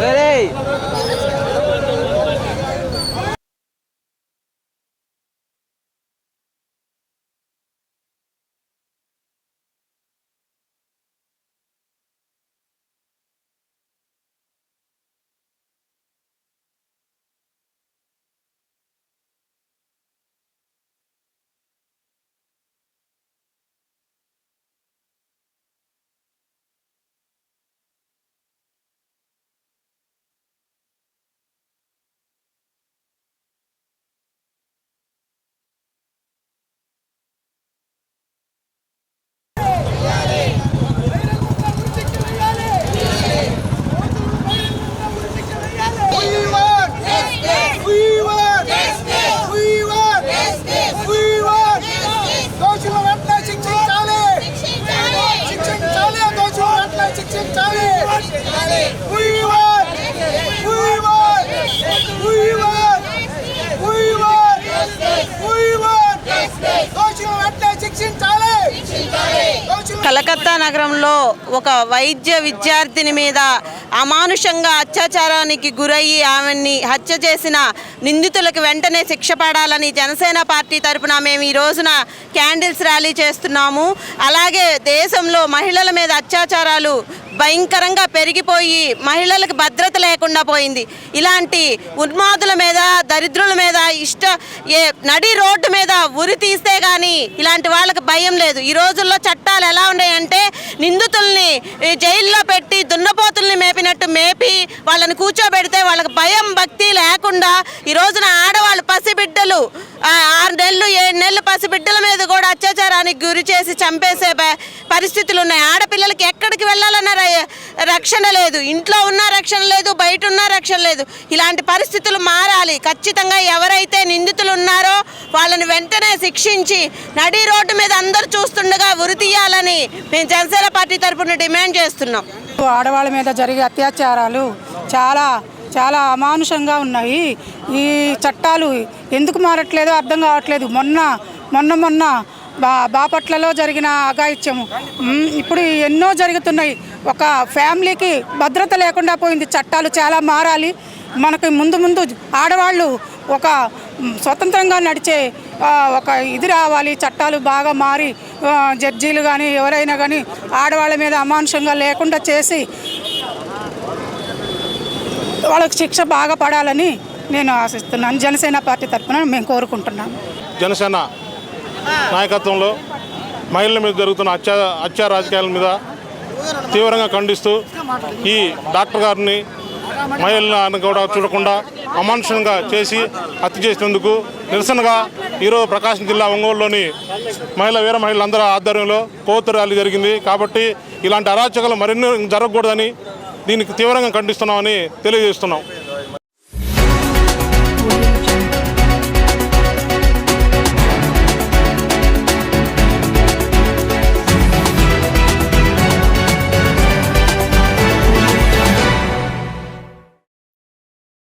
వేరే కలకత్తా నగరంలో ఒక వైద్య విద్యార్థిని మీద అమానుషంగా అత్యాచారానికి గురయ్యి ఆమెని హత్య చేసిన నిందితులకు వెంటనే శిక్ష పడాలని జనసేన పార్టీ తరపున మేము ఈ రోజున క్యాండిల్స్ ర్యాలీ చేస్తున్నాము. అలాగే దేశంలో మహిళల మీద అత్యాచారాలు భయంకరంగా పెరిగిపోయి మహిళలకు భద్రత లేకుండా పోయింది. ఇలాంటి ఉన్మాదుల మీద దరిద్రుల మీద ఇష్ట ఏ నడి రోడ్డు మీద ఉరి తీస్తే కానీ ఇలాంటి వాళ్ళకి భయం లేదు. ఈ రోజుల్లో చట్టాలు ఎలా ఉన్నాయంటే నిందితుల్ని జైల్లో పెట్టి దున్నపోతుల్ని మేపినట్టు మేపి వాళ్ళని కూర్చోబెడితే వాళ్ళకి భయం భక్తి లేకుండా ఈ రోజున ఆడవాళ్ళు పసిబిడ్డలు ఆరు నెలలు ఏడు నెలలు పసిబిడ్డల మీద కూడా అత్యాచారానికి గురి చేసి చంపేసే పరిస్థితులు ఉన్నాయి ఆడపిల్లలకి ఎక్కడికి వెళ్ళాలన్న రక్షణ లేదు. ఇంట్లో ఉన్న రక్షణ లేదు బయట ఉన్న రక్షణ లేదు. ఇలాంటి పరిస్థితులు మారాలి. ఖచ్చితంగా ఎవరైతే నిందితులు ఉన్నారో వాళ్ళని వెంటనే శిక్షించి నడి రోడ్డు మీద అందరు చూస్తుండగా ఉరి తీయాలని మేము జనసేన పార్టీ తరఫున డిమాండ్ చేస్తున్నాం. ఆడవాళ్ళ మీద జరిగే అత్యాచారాలు చాలా చాలా అమానుషంగా ఉన్నాయి. ఈ చట్టాలు ఎందుకు మారట్లేదో అర్థం కావట్లేదు. మొన్న మొన్న మొన్న బా బాపట్లలో జరిగిన అఘాయిత్యము ఇప్పుడు ఎన్నో జరుగుతున్నాయి. ఒక ఫ్యామిలీకి భద్రత లేకుండా పోయింది. చట్టాలు చాలా మారాలి. మనకి ముందు ముందు ఆడవాళ్ళు ఒక స్వతంత్రంగా నడిచే ఒక ఇది రావాలి. చట్టాలు బాగా మారి జడ్జీలు కానీ ఎవరైనా కానీ ఆడవాళ్ళ మీద అమానుషంగా లేకుండా చేసి వాళ్ళకి శిక్ష బాగా పడాలని నేను ఆశిస్తున్నాను. జనసేన పార్టీ తరఫున మేము కోరుకుంటున్నాము. జనసేన నాయకత్వంలో మహిళల మీద జరుగుతున్న అత్యా అత్యా రాజకీయాల మీద తీవ్రంగా ఖండిస్తూ ఈ డాక్టర్ గారిని మహిళలను కూడా చూడకుండా అమానుషంగా చేసి హత్య చేసినందుకు నిరసనగా ఈరోజు ప్రకాశం జిల్లా ఒంగోలులోని మహిళ వీర మహిళలందరూ ఆధ్వర్యంలో కోతు ర్యాలీ జరిగింది. కాబట్టి ఇలాంటి అరాచకాలు మరెన్నో జరగకూడదని దీనికి తీవ్రంగా ఖండిస్తున్నామని తెలియజేస్తున్నాం.